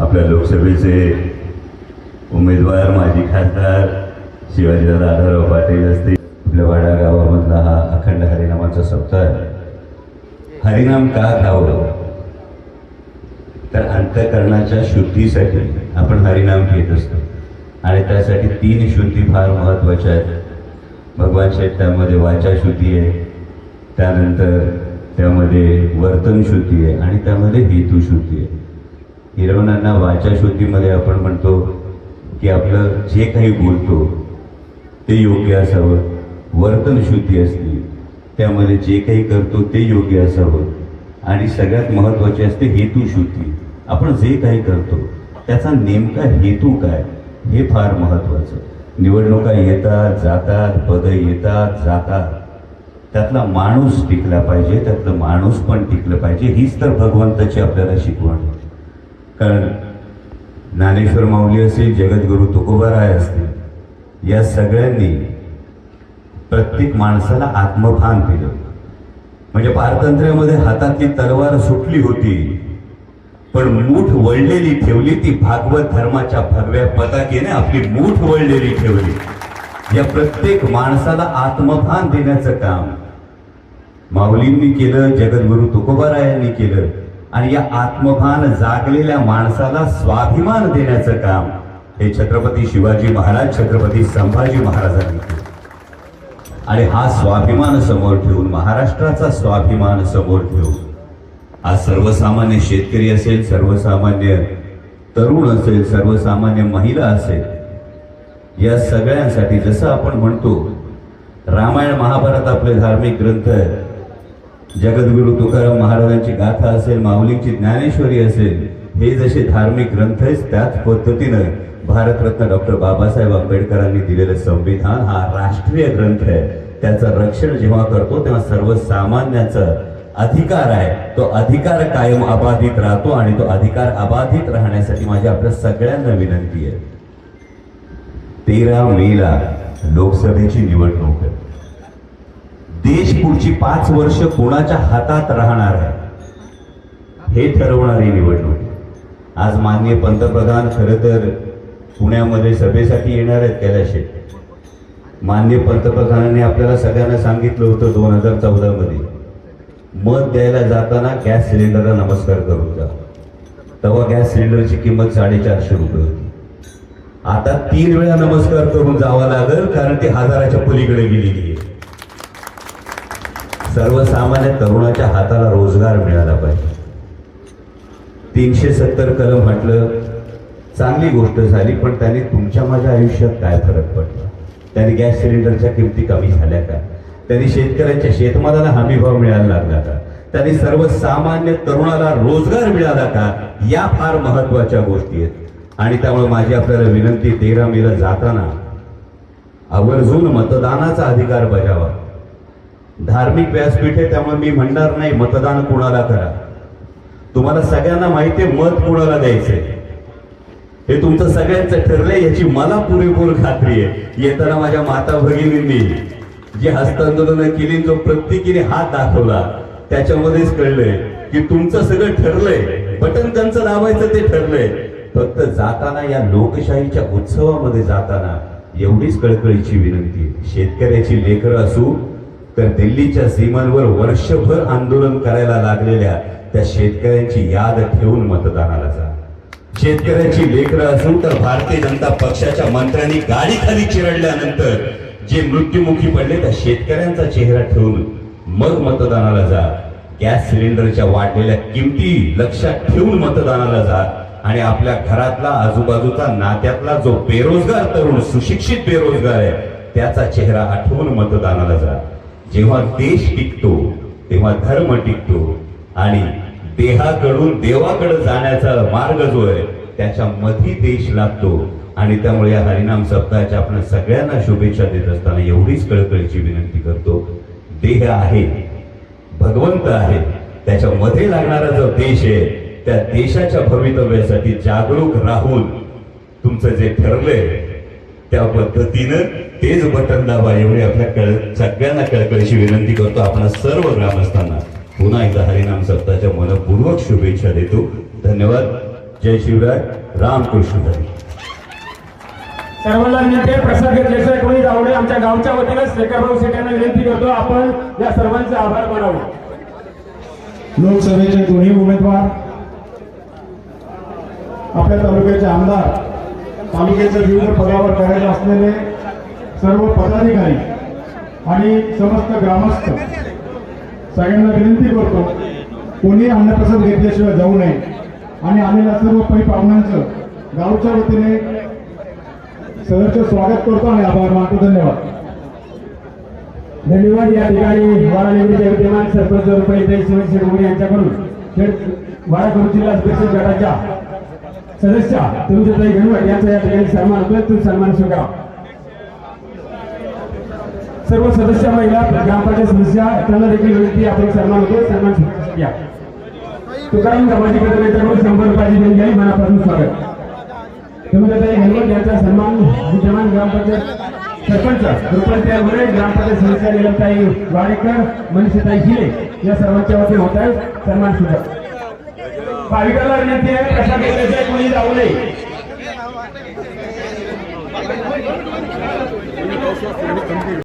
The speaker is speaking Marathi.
आपल्या लोकसभेचे उमेदवार माजी खासदार शिवाजीदादा आढळराव पाटील असतील आपल्या वाडा गावामधला हा अखंड हरिनामाचा सप्ताह हरिनाम का घ्यावं? तर अंतकरणाच्या शुद्धीसाठी आपण हरिनाम घेत असतो. आणि त्यासाठी तीन शुद्धी फार महत्त्वाच्या आहेत. भगवान शेठ त्यामध्ये वाचा शुद्धी आहे. त्यानंतर त्यामध्ये वर्तन शुद्धी आहे. आणि त्यामध्ये हेतू शुद्धी आहे. हिरवणांना वाचा शुद्धीमध्ये आपण म्हणतो की आपलं जे काही बोलतो ते योग्य असावं. वर्तन शुद्धी असते. त्यामध्ये जे काही करतो ते योग्य असावं. आणि सगळ्यात महत्त्वाची असते हेतू शुद्धी. आपण जे काही करतो त्याचा नेमका हेतू काय हे फार महत्त्वाचं. निवडणुका येतात जातात पदं येतात जातात. त्यातला माणूस टिकला पाहिजे त्यातलं माणूस पण टिकलं पाहिजे हीच तर भगवंताची आपल्याला शिकवण कारण ज्ञानेश्वर माऊली असेल जगद्गुरु तुकोबाराय असतील या सगळ्यांनी प्रत्येक माणसाला आत्मभान दिलं. म्हणजे पारतंत्र्यामध्ये हातातली तलवार सुटली होती पण मूठ वळलेली ठेवली ती भागवत धर्माच्या भगव्या पताकेने आपली मूठ वळलेली ठेवली. या प्रत्येक माणसाला आत्मभान देण्याचं काम माऊलींनी केलं जगद्गुरु तुकोबारायांनी केलं. आणि या आत्मभान जागलेल्या माणसाला स्वाभिमान देण्याचं काम हे छत्रपती शिवाजी महाराज छत्रपती संभाजी महाराजांनी केलं. आणि हा स्वाभिमान समोर ठेवून महाराष्ट्राचा स्वाभिमान समोर ठेवून आज सर्वसामान्य शेतकरी असेल सर्वसामान्य तरुण असेल सर्वसामान्य महिला असेल या सगळ्यांसाठी जसं आपण म्हणतो रामायण महाभारत आपले धार्मिक ग्रंथ आहेत जगद्गुरु तुकाराम महाराजांची गाथा असेल माऊलींची ज्ञानेश्वरी असेल हे जसे धार्मिक ग्रंथ आहेत त्याच पद्धतीनं भारतरत्न डॉक्टर बाबासाहेब आंबेडकरांनी दिलेलं संविधान हा राष्ट्रीय ग्रंथ आहे. त्याचं रक्षण जेव्हा करतो तेव्हा सर्वसामान्याचा अधिकार आहे. तो अधिकार कायम अबाधित राहतो आणि तो अधिकार अबाधित राहण्यासाठी माझी आपल्या सगळ्यांना विनंती आहे. तेरा मेला लोकसभेची निवडणूक आहे. देश पुढची पाच वर्ष कोणाच्या हातात राहणार आहे? हे ठरवणारी निवडणूक. आज माननीय पंतप्रधान खरं तर पुण्यामध्ये सभेसाठी येणार आहेत कैलाशे माननीय पंतप्रधानांनी आपल्याला सगळ्यांना सांगितलं होतं दोन हजार चौदामध्ये. मत द्यायला जाताना गॅस सिलेंडरला नमस्कार करून जा. तेव्हा गॅस सिलेंडरची किंमत साडेचारशे रुपये होती. आता तीन वेळा नमस्कार करून जावं लागेल कारण ती हजाराच्या पलीकडे गेलेली आहे. सर्वसामान्य तरुणाच्या हाताला रोजगार मिळाला पाहिजे. तीनशे सत्तर कलम म्हटलं चांगली गोष्ट झाली पण त्याने तुमच्या माझ्या आयुष्यात काय फरक पडला? त्याने गॅस सिलेंडरच्या किमती कमी झाल्या का? त्यांनी शेतकऱ्यांच्या शेतमालाला हमीभाव मिळायला लागला का? त्यांनी सर्वसामान्य तरुणाला रोजगार मिळाला का? या फार महत्त्वाच्या गोष्टी आहेत. आणि त्यामुळे माझी आपल्याला विनंती तेरा मेला जाताना आवर्जून मतदानाचा अधिकार बजावा. धार्मिक व्यासपीठ आहे त्यामुळे मी म्हणणार नाही मतदान कुणाला करा. तुम्हाला सगळ्यांना माहिती आहे मत कुणाला द्यायचंय? हे तुमचं सगळ्यांचं ठरलंय याची मला पुरेपूर खात्री आहे. येताना माझ्या माता भगिनींनी जी हस्तांदोलनं केली जो प्रत्येकीने हात दाखवला त्याच्यामध्येच कळलंय की तुमचं सगळं ठरलंय. बटन त्यांचं दाबायचं ते ठरलंय. फक्त जाताना या लोकशाहीच्या उत्सवामध्ये जाताना एवढीच कळकळीची विनंती शेतकऱ्याची लेकरं असू तर दिल्लीच्या सीमांवर वर्षभर आंदोलन करायला लागलेल्या त्या शेतकऱ्यांची याद ठेवून मतदानाला जा. शेतकऱ्यांची लेकरं असून तर भारतीय जनता पक्षाच्या मंत्र्यांनी गाडी खाली चिरडल्यानंतर जे मृत्युमुखी पडले त्या शेतकऱ्यांचा चेहरा ठेवून मग मतदानाला जा. गॅस सिलेंडरच्या वाढलेल्या किमती लक्षात ठेवून मतदानाला जा. आणि आपल्या घरातला आजूबाजूचा नात्यातला जो बेरोजगार तरुण सुशिक्षित बेरोजगार आहे त्याचा चेहरा आठवून मतदानाला जा. जेव्हा देश टिकतो तेव्हा धर्म टिकतो आणि देहाकडून देवाकडे जाण्याचा मार्ग जो आहे त्याच्यामध्ये देश लागतो. आणि त्यामुळे या हरिनाम सप्ताहाच्या आपण सगळ्यांना शुभेच्छा देत असताना एवढीच कळकळीची विनंती करतो. देह आहे भगवंत आहे त्याच्या मध्ये लागणारा जो देश आहे त्या देशाच्या भवितव्यासाठी जागरूक राहून तुमचं जे ठरलंय त्या पद्धतीनं तेच बटन दाबा एवढी आपल्या कळ सगळ्यांना कळकळीची विनंती करतो आपण सर्व ग्रामस्थांना. पुन्हा एकदा हरिनाम सप्ताहाच्या मनपूर्वक शुभेच्छा देतो. धन्यवाद. जय शिवराय. रामकृष्ण हरी. सर्वांना विनंती आहे प्रसाद घेतल्याशिवाय कोणी जाऊ नये आमच्या गावच्या वतीनं शेखरभाऊ यांना विनंती करतो आपण या सर्वांचे आभार मानावे. लोकसभेचे दोन्ही उमेदवार आपल्या तालुक्याचे आमदार तालुक्याच्या विविध पदावर करायला असलेले सर्व पदाधिकारी आणि समस्त ग्रामस्थ सगळ्यांना विनंती करतो कोणी अन्नप्रसाद घेतल्याशिवाय जाऊ नये. आणि आलेल्या सर्व पै पाहुण्यांचं गावच्या वतीने सहर्ष स्वागत करतो आणि आभार मानतो. धन्यवाद. धन्यवाद. या ठिकाणी वाराणेचे विद्यमान सरपंच रुपये यांच्याकडून खेड वाडा जिल्हा परिषद गटाच्या सदस्या तुमच्याताई घनवट यांचा या ठिकाणी सन्मान होतोय. तो सन्मान स्वीकारा सर्व सदस्य महिला ग्रामपंचायत सदस्य त्यांना देखील विनंती आपण सन्मान होतो सन्मान स्वीकार घ्या तुकाराम गमाजी कदम शंभर रुपयाची देणगी आणि मनापासून स्वागत. तुमच्याताई घनवट यांचा सन्मान विद्यमान ग्रामपंचायत सरपंच रुपये त्यामुळे ग्रामपंचायत सदस्य निलमताई वाडेकर मनीषाताई हिरे या सर्वांच्या वतीने होत आहेत सन्मान सुद्धा भाविकांना विनंती आहे प्रसाद घेतल्याशिवाय कोणी जाऊ नये.